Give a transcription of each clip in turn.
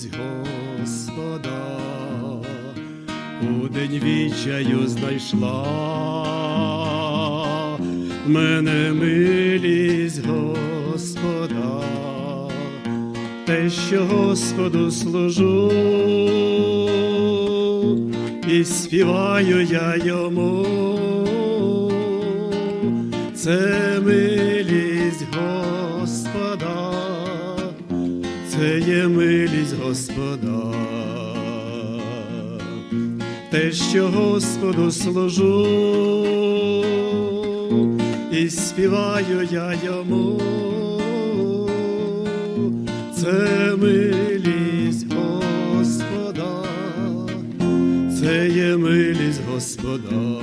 милість Господа, у день вічаю знайшла. Мене милість Господа, те, що Господу служу, і співаю я йому, це милість Господа це є милість Господа, те, що Господу служу, і співаю я йому, це милість Господа, це є милість Господа.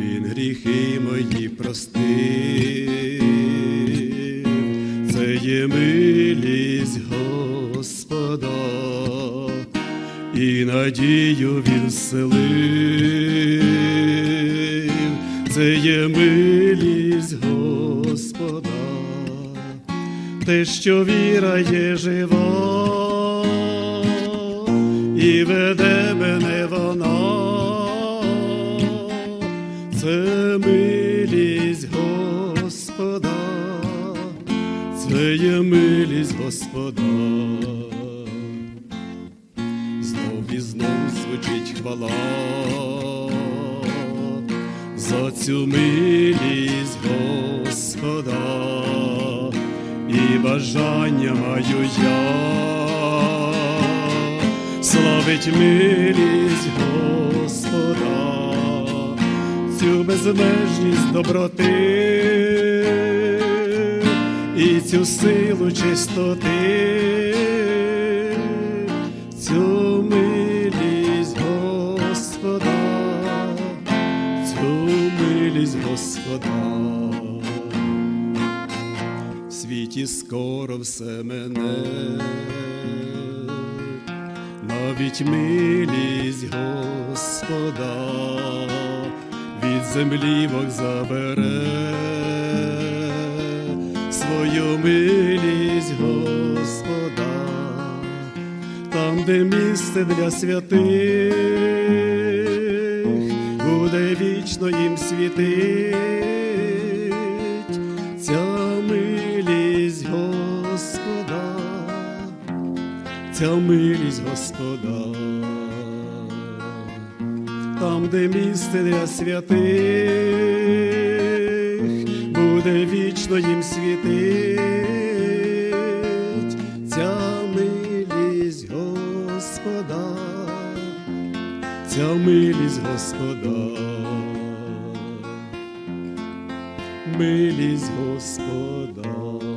Він гріхи мої простив, є милість Господа, і надію він вселив, це є милість Господа, те, що віра є жива, і веде мене вона. Це це є милість Господа. Знов і знов звучить хвала за цю милість Господа, і бажання маю я. Славить милість Господа. Цю безмежність доброти і цю силу чистоти, цю милість Господа, цю милість Господа. В світі скоро все мене, навіть милість Господа від землі Бог забере милість Господа, там, де місце для святих, буде вічно їм світить. Ця милість Господа, ця милість Господа там, де місце для святих, вічно їм світить. Ця милість Господа, ця милість Господа, милість Господа.